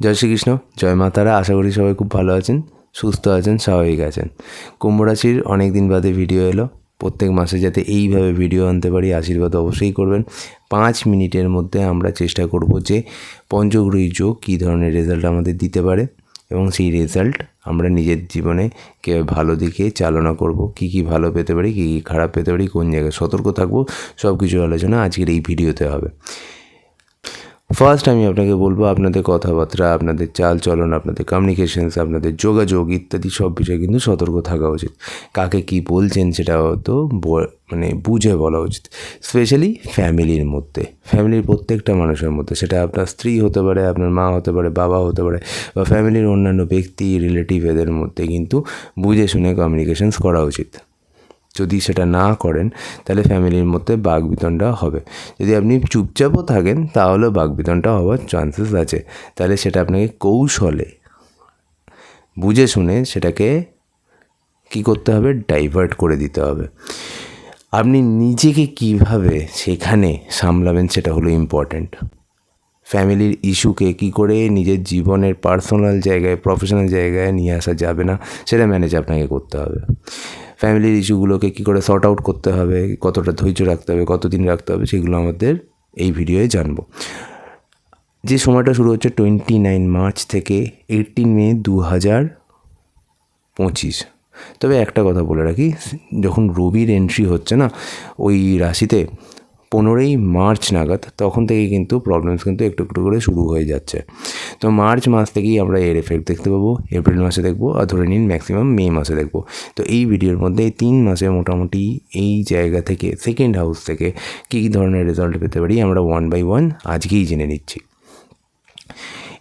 জয় শ্রীকৃষ্ণ, জয় মাতারা আশা করি সবাই খুব ভালো আছেন, সুস্থ আছেন, স্বাভাবিক আছেন। কুম্ভ রাশির অনেক দিন বাদে ভিডিও এলো। প্রত্যেক মাসে যাতে এইভাবে ভিডিও আনতে পারি, আশীর্বাদ অবশ্যই করবেন। পাঁচ মিনিটের মধ্যে আমরা চেষ্টা করব যে পঞ্চগ্রহী যোগ কী ধরনের রেজাল্ট আমাদের দিতে পারে এবং সেই রেজাল্ট আমরা নিজের জীবনে কে ভালো দিকে চালনা করব। কি কি ভালো পেতে পারি, কী কী খারাপ পেতে পারি, কোন জায়গায় সতর্ক থাকব সব কিছুর আলোচনা আজকের এই ভিডিওতে হবে। ফার্স্ট আমি আপনাকে বলব আপনাদের কথাবার্তা, আপনাদের চাল চলন আপনাদের কমিউনিকেশনস আপনাদের যোগাযোগ ইত্যাদি সব বিষয়ে কিন্তু সতর্ক থাকা উচিত। কাকে কি বলছেন সেটা হয়তো মানে বুঝে বলা উচিত। স্পেশালি ফ্যামিলির মধ্যে। ফ্যামিলির প্রত্যেকটা মানুষের মধ্যে। সেটা আপনার স্ত্রী হতে পারে, আপনার মা হতে পারে, বাবা হতে পারে, বা ফ্যামিলির অন্যান্য ব্যক্তি রিলেটিভ এদের মধ্যে কিন্তু বুঝে শুনে কমিউনিকেশনস করা উচিত। যদি সেটা না করেন, তাহলে ফ্যামিলির মধ্যে বাগবিতনটা হবে। যদি আপনি চুপচাপও থাকেন, তাহলেও বাগবিতনটা হওয়ার চান্সেস আছে। তাহলে সেটা আপনাকে কৌশলে বুঝে শুনে সেটাকে কী করতে হবে? ডাইভার্ট করে দিতে হবে। আপনি নিজেকে কীভাবে সেখানে সামলাবেন সেটা হলো ইম্পর্ট্যান্ট ফ্যামিলির ইস্যুকে কী করে নিজের জীবনের পার্সোনাল জায়গায়, প্রফেশনাল জায়গায় নিয়ে আসা যাবে না, সেটা ম্যানেজ আপনাকে করতে হবে। ফ্যামিলির ইস্যুগুলোকে কী করে সর্ট আউট করতে হবে, কতটা ধৈর্য রাখতে হবে, কতদিন রাখতে হবে, সেগুলো আমাদের এই ভিডিওয়ে জানব। যে সময়টা শুরু হচ্ছে টোয়েন্টি নাইন মার্চ থেকে এইটিন মে দু হাজার পঁচিশ। তবে একটা কথা বলে রাখি, যখন রবির এন্ট্রি হচ্ছে না, ওই রাশিতে পনেরোই মার্চ নাগাদ তখন থেকে কিন্তু প্রবলেমস কিন্তু একটু একটু করে শুরু হয়ে যাচ্ছে। তো মার্চ মাস থেকেই আমরা এর এফেক্ট দেখতে পাবো, এপ্রিল মাসে দেখব আর ধরে নিন ম্যাক্সিমাম মে মাসে দেখব। তো এই ভিডিওর মধ্যে এই তিন মাসে মোটামুটি এই জায়গা থেকে সেকেন্ড হাউস থেকে কী কী ধরনের রেজাল্ট পেতে পারি আমরা ওয়ান বাই ওয়ান আজকেই জেনে নিচ্ছি।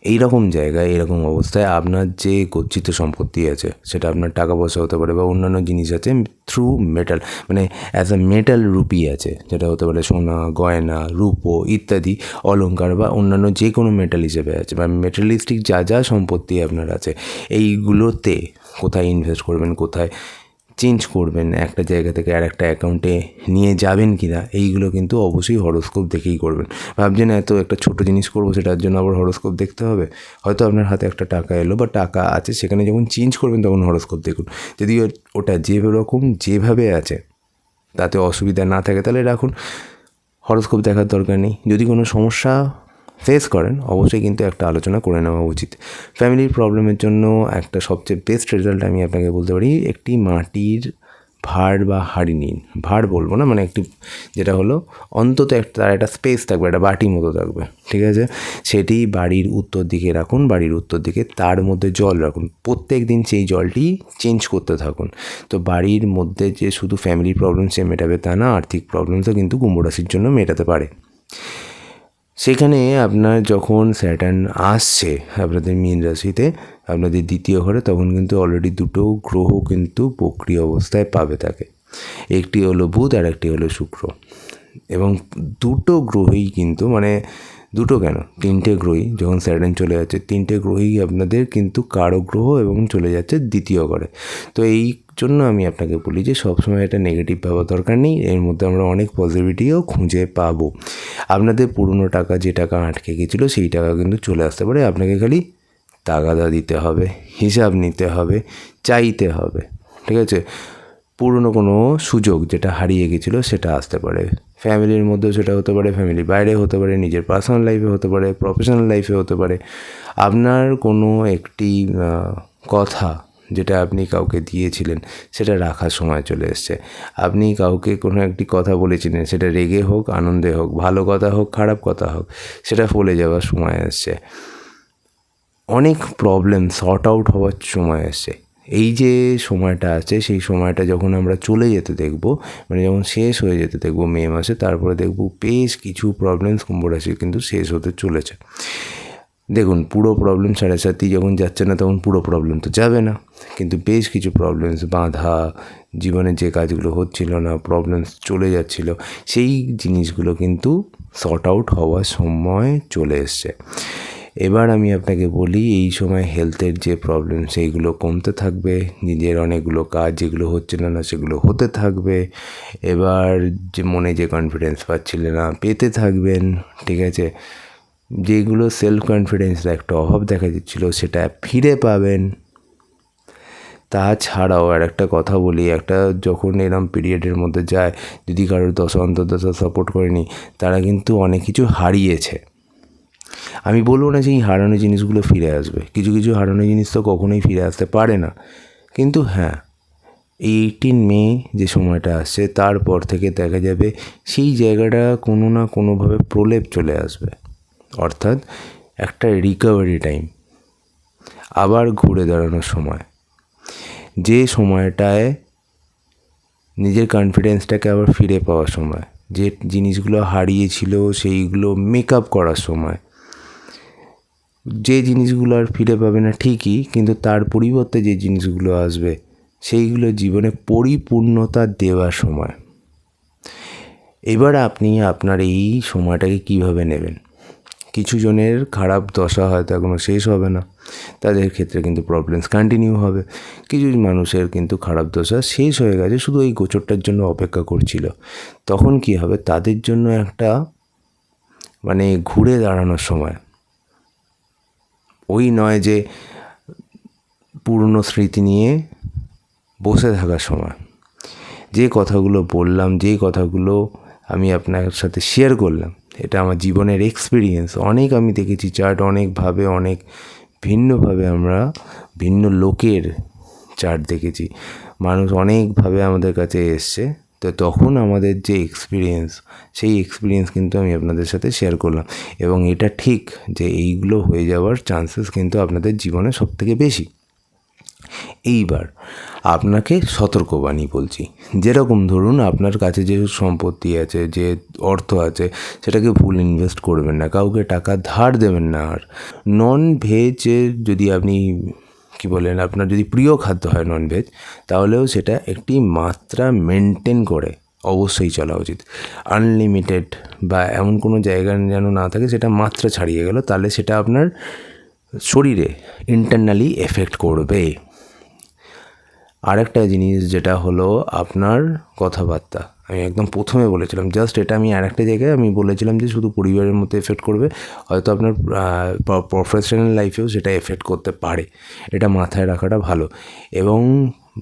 এই রকম জায়গায় এরকম অবস্থায় আপনার যে গচ্ছিত সম্পত্তি আছে, সেটা আপনার টাকা পয়সা হতে পারে বা অন্যান্য জিনিস আছে থ্রু মেটাল মানে অ্যাজ আ মেটাল রুপি আছে, যেটা হতে পারে সোনা, গয়না, রূপো ইত্যাদি অলঙ্কার বা অন্যান্য যে কোনো মেটাল হিসেবে আছে বা মেটালিস্টিক যা যা সম্পত্তি আপনার আছে, এইগুলোতে কোথায় ইনভেস্ট করবেন, কোথায় চেঞ্জ করবেন একটা জায়গা থেকে আর একটা অ্যাকাউন্টে নিয়ে যাবেন কি না এইগুলো কিন্তু অবশ্যই হরোস্কোপ দেখেই করবেন। ভাবছেন এত একটা ছোটো জিনিস করব, সেটার জন্য আবার হরোস্কোপ দেখতে হবে? হয়তো আপনার হাতে একটা টাকা এলো বা টাকা আছে, সেখানে যখন চেঞ্জ করবেন তখন হরোস্কোপ দেখুন। যদি ওটা যে রকম যেভাবে আছে, তাতে অসুবিধা না থাকে, তাহলে রাখুন। হরোস্কোপ দেখার দরকার নেই। যদি কোনো সমস্যা ফেস করেন, অবশ্যই কিন্তু একটা আলোচনা করে নেওয়া উচিত। ফ্যামিলির প্রবলেমের জন্য একটা সবচেয়ে বেস্ট রেজাল্ট আমি আপনাকে বলতে পারি, একটি মাটির ভাড় বা হাড়ি নিন। ভাড় বলব না মানে একটি, যেটা হলো অন্তত একটা তার একটা স্পেস থাকবে, একটা বাটি মতো থাকবে, ঠিক আছে? সেটি বাড়ির উত্তর দিকে রাখুন, বাড়ির উত্তর দিকে তার মধ্যে জল রাখুন। প্রত্যেক দিন সেই জলটি চেঞ্জ করতে থাকুন। তো বাড়ির মধ্যে যে শুধু ফ্যামিলি প্রবলেম সে মেটাবে তা না, আর্থিক প্রবলেমসও কিন্তু কুম্ভ রাশির জন্য মেটাতে পারে। সেখানে আপনার যখন স্যাটার্ন আসছে আপনাদের মীন রাশিতে, আপনাদের দ্বিতীয় ঘরে, তখন কিন্তু অলরেডি দুটো গ্রহ কিন্তু প্রক্রিয় অবস্থায় পাবে তাকে। একটি হলো বুধ আর একটি হলো শুক্র। এবং দুটো গ্রহেই কিন্তু মানে দুটো কেন? তিনটে গ্রহই যখন স্যাটার্ন চলে যাচ্ছে, তিনটে গ্রহই আপনাদের কিন্তু কারও গ্রহ এবং চলে যাচ্ছে দ্বিতীয় ঘরে। তো এই জন্য আমি আপনাকে বলি যে সবসময় এটা নেগেটিভ ভাবার দরকার নেই, এর মধ্যে আমরা অনেক পজিটিভিটিও খুঁজে পাবো। আপনাদের পুরনো টাকা যে টাকা আটকে গেছিল, সেই টাকা কিন্তু চলে আসতে পারে। আপনাকে খালি তাগাদা দিতে হবে, হিসাব নিতে হবে, চাইতে হবে, ঠিক আছে? পুরনো কোনো সুযোগ যেটা হারিয়ে গেছিল, সেটা আসতে পারে। ফ্যামিলির মধ্যেও সেটা হতে পারে, ফ্যামিলির বাইরে হতে পারে, নিজের পার্সোনাল লাইফে হতে পারে প্রফেশনাল লাইফে হতে পারে। আপনার কোনো একটি কথা যেটা আপনি কাউকে দিয়েছিলেন, সেটা রাখার সময় চলে এসছে। আপনি কাউকে কোনো একটি কথা বলেছিলেন, সেটা রেগে হোক, আনন্দে হোক, ভালো কথা হোক, খারাপ কথা হোক, সেটা ফলে যাওয়ার সময় এসছে। অনেক প্রবলেম সর্ট আউট হওয়ার সময় এসছে। এই যে সময়টা আছে, সেই সময়টা যখন আমরা চলে যেতে দেখব মানে যখন শেষ হয়ে যেতে দেখব মে মাসে, তারপরে দেখব বেশ কিছু প্রবলেমস কুম্ভ রাশি কিন্তু শেষ হতে চলেছে। দেখুন, পুরো প্রবলেম সাড়ে সাথে যখন যাচ্ছে না, তখন পুরো প্রবলেম তো যাবে না। কিন্তু বেশ কিছু প্রবলেমস বাঁধা জীবনে যে কাজগুলো হচ্ছিল না প্রবলেমস চলে যাচ্ছিল, সেই জিনিসগুলো কিন্তু সর্ট আউট হওয়ার সময় চলে এসছে। এবার আমি আপনাকে বলি, এই সময় হেলথের যে প্রবলেম সেইগুলো কমতে থাকবে। নিজের অনেকগুলো কাজ, যেগুলো হচ্ছিল না না সেগুলো হতে থাকবে। এবার যে মনে যে কনফিডেন্স পাচ্ছিলেন না, পেতে থাকবেন, ঠিক আছে? যেগুলো সেলফ কনফিডেন্সের একটা অভাব দেখা দিচ্ছিল, সেটা ফিরে পাবেন। তাছাড়াও আর একটা কথা বলি, একটা যখন এরম পিরিয়ডের মধ্যে যায়, যদি কারোর দশা অন্তর্দশা সাপোর্ট করেনি, তারা কিন্তু অনেক কিছু হারিয়েছে। আমি বলব না যে এই হারানো জিনিসগুলো ফিরে আসবে। কিছু কিছু হারানো জিনিস তো কখনোই ফিরে আসতে পারে না। কিন্তু হ্যাঁ এই এইটিন মে যে সময়টা আসছে, তারপর থেকে দেখা যাবে সেই জায়গাটা কোনো না কোনোভাবে প্রলেপ চলে আসবে। অর্থাৎ একটা রিকভারি টাইম আবার ঘুরে দাঁড়ানোর সময়। যে সময়টায় নিজের কনফিডেন্সটাকে আবার ফিরে পাওয়ার সময়। যে জিনিসগুলো হারিয়েছিল, সেইগুলো মেক আপ করার সময়। যে জিনিসগুলো আর ফিরে পাবে না ঠিকই, কিন্তু তার পরিবর্তে যে জিনিসগুলো আসবে, সেইগুলো জীবনে পরিপূর্ণতা দেওয়ার সময়। এবার আপনি আপনার এই সময়টাকে কীভাবে নেবেন? কিছু জনের খারাপ দশা হয়তো এখনও শেষ হবে না, তাদের ক্ষেত্রে কিন্তু প্রবলেমস কন্টিনিউ হবে। কিছু মানুষের কিন্তু খারাপ দশা শেষ হয়ে গেছে, শুধু এই গোচরটার জন্য অপেক্ষা করছিল। তখন কি হবে? তাদের জন্য একটা মানে ঘুরে দাঁড়ানোর সময়। ওই নয় যে পুরনো স্মৃতি নিয়ে বসে থাকার সময়। যে কথাগুলো বললাম, যে কথাগুলো আমি আপনার সাথে শেয়ার করলাম, এটা আমার জীবনের এক্সপিরিয়েন্স অনেক আমি দেখেছি চার্ট অনেকভাবে, অনেক ভিন্নভাবে আমরা ভিন্ন লোকের চার্ট দেখেছি। মানুষ অনেকভাবে আমাদের কাছে এসছে। তো তখন আমাদের যে এক্সপিরিয়েন্স সেই এক্সপিরিয়েন্স কিন্তু আমি আপনাদের সাথে শেয়ার করলাম। এবং এটা ঠিক যে এইগুলো হয়ে যাওয়ার চান্সেস কিন্তু আপনাদের জীবনে সবথেকে বেশি। এইবার আপনাকে সতর্কবাণী বলছি। যেরকম ধরুন আপনার কাছে যে সম্পত্তি আছে, যে অর্থ আছে, সেটাকে ভুল ইনভেস্ট করবেন না, কাউকে টাকা ধার দেবেন না আর। নন ভেজের যদি আপনি কি বলেন, আপনার যদি প্রিয় খাদ্য হয় নন ভেজ তাহলেও সেটা একটি মাত্রা মেনটেন করে, অবশ্যই চলা উচিত। আনলিমিটেড বা এমন কোনো জায়গা যেন না থাকে, সেটা মাত্রা ছাড়িয়ে গেল, তাহলে সেটা আপনার শরীরে ইন্টারনালি এফেক্ট করবে। আরেকটা জিনিস যেটা হলো আপনার কথাবার্তা। আমি একদম প্রথমে বলেছিলাম জাস্ট এটা আমি আর একটা জায়গায় আমি বলেছিলাম যে শুধু পরিবারের মধ্যে এফেক্ট করবে, হয়তো আপনার প্রফেশনাল লাইফেও সেটা এফেক্ট করতে পারে। এটা মাথায় রাখাটা ভালো। এবং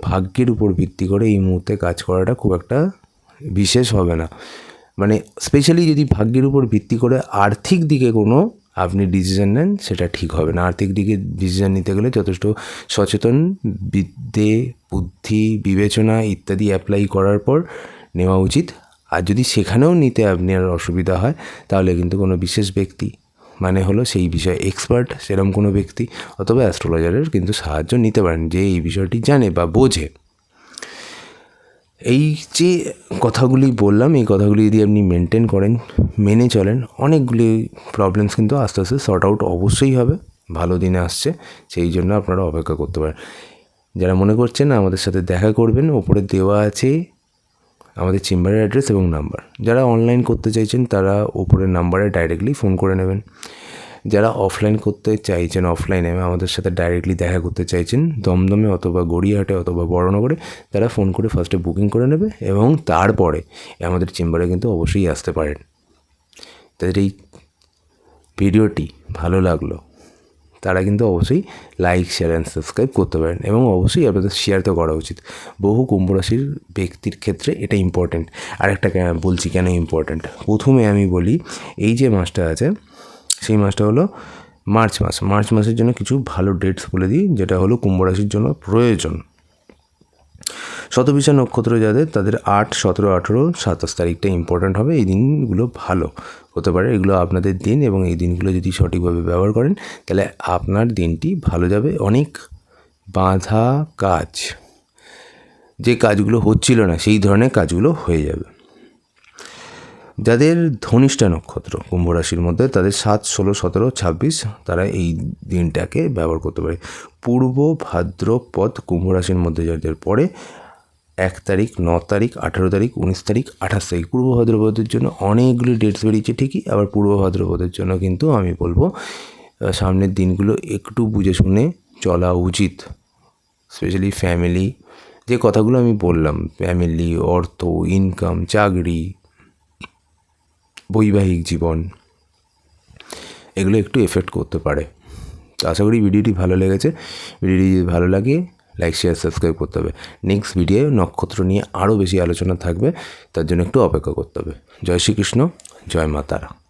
ভাগ্যের উপর ভিত্তি করে এই মুহূর্তে কাজ করাটা খুব একটা বিশেষ হবে না। মানে স্পেশালি যদি ভাগ্যের উপর ভিত্তি করে আর্থিক দিকে কোনো আপনি ডিসিশন নেন, সেটা ঠিক হবে না। আর্থিক দিকে ডিসিশন নিতে গেলে যথেষ্ট সচেতন, বিদ্যে, বুদ্ধি, বিবেচনা ইত্যাদি অ্যাপ্লাই করার পর নেওয়া উচিত। আর যদি সেখানেও নিতে আপনার অসুবিধা হয়, তাহলে কিন্তু কোনো বিশেষ ব্যক্তি মানে হলো সেই বিষয়ে এক্সপার্ট সেরকম কোনো ব্যক্তি অথবা অ্যাস্ট্রোলজারের কিন্তু সাহায্য নিতে পারেন যে এই বিষয়টি জানে বা বোঝে। এই যে কথাগুলি বললাম, এই কথাগুলি যদি আপনি মেনটেন করেন, মেনে চলেন, অনেকগুলি প্রবলেমস কিন্তু আস্তে আস্তে সর্ট আউট অবশ্যই হবে, ভালো দিনে আসছে, সেই জন্য আপনারা অপেক্ষা করতে পারেন। যারা মনে করছেন আমাদের সাথে দেখা করবেন, ওপরে দেওয়া আছে আমাদের চেম্বারের অ্যাড্রেস এবং নাম্বার। যারা অনলাইন করতে চাইছেন, তারা ওপরের নাম্বারে ডাইরেক্টলি ফোন করে নেবেন। যারা অফলাইন করতে চাইছেন অফলাইনে আমাদের সাথে ডাইরেক্টলি দেখা করতে চাইছেন, দমদমে অথবা গড়িয়াহাটে অথবা বড়নগরে, তারা ফোন করে ফার্স্টে বুকিং করে নেবে এবং তারপরে আমাদের চেম্বারে কিন্তু অবশ্যই আসতে পারেন। তাদের এই ভিডিওটি ভালো লাগল। তারা কিন্তু অবশ্যই লাইক শেয়ার অ্যান্ড সাবস্ক্রাইব করতে পারেন এবং অবশ্যই আপনাদের শেয়ার তো করা উচিত। বহু কুম্ভ রাশির ব্যক্তির ক্ষেত্রে এটা ইম্পর্ট্যান্ট আর একটা বলছি কেন ইম্পর্ট্যান্ট প্রথমে আমি বলি, এই যে মাসটা আছে, সেই মাসটা হলো মার্চ মাস। মার্চ মাসের জন্য কিছু ভালো ডেটস বলে দিই, যেটা হলো কুম্ভ রাশির জন্য প্রয়োজন। শতবিশা নক্ষত্র যাদের, তাদের আট, সতেরো, আঠেরো, সাতাশ তারিখটা ইম্পর্ট্যান্ট হবে। এই দিনগুলো ভালো হতে পারে। এগুলো আপনাদের দিন এবং এই দিনগুলো যদি সঠিকভাবে ব্যবহার করেন, তাহলে আপনার দিনটি ভালো যাবে। অনেক বাঁধা কাজ। যে কাজগুলো হচ্ছিল না, সেই ধরনের কাজগুলো হয়ে যাবে। যাদের ধনিষ্ঠা নক্ষত্র কুম্ভ রাশির মধ্যে, তাদের সাত, ষোলো, সতেরো, ছাব্বিশ, তারা এই দিনটাকে ব্যবহার করতে পারে। পূর্ব ভাদ্রপদ কুম্ভ রাশির মধ্যে যাদের পরে এক তারিখ, ন তারিখ, আঠেরো তারিখ, উনিশ তারিখ, আঠাশ তারিখ। পূর্ব ভাদ্রপদের জন্য অনেকগুলি ডেটস বেরিয়েছে, ঠিকই। আবার পূর্ব ভাদ্রপদের জন্য কিন্তু আমি বলব সামনের দিনগুলো একটু বুঝে শুনে চলা উচিত। স্পেশালি ফ্যামিলি যে কথাগুলো আমি বললাম ফ্যামিলি অর্থ ইনকাম চাকরি, বৈবাহিক জীবন, এগুলো একটু এফেক্ট করতে পারে। আশা করি ভিডিওটি ভালো লেগেছে। ভিডিওটি ভালো লাগে লাইক শেয়ার সাবস্ক্রাইব করতে হবে। নেক্সট ভিডিও নক্ষত্র নিয়ে আরও বেশি আলোচনা থাকবে, তার জন্য একটু অপেক্ষা করতে হবে। জয় শ্রীকৃষ্ণ, জয় মা তারা।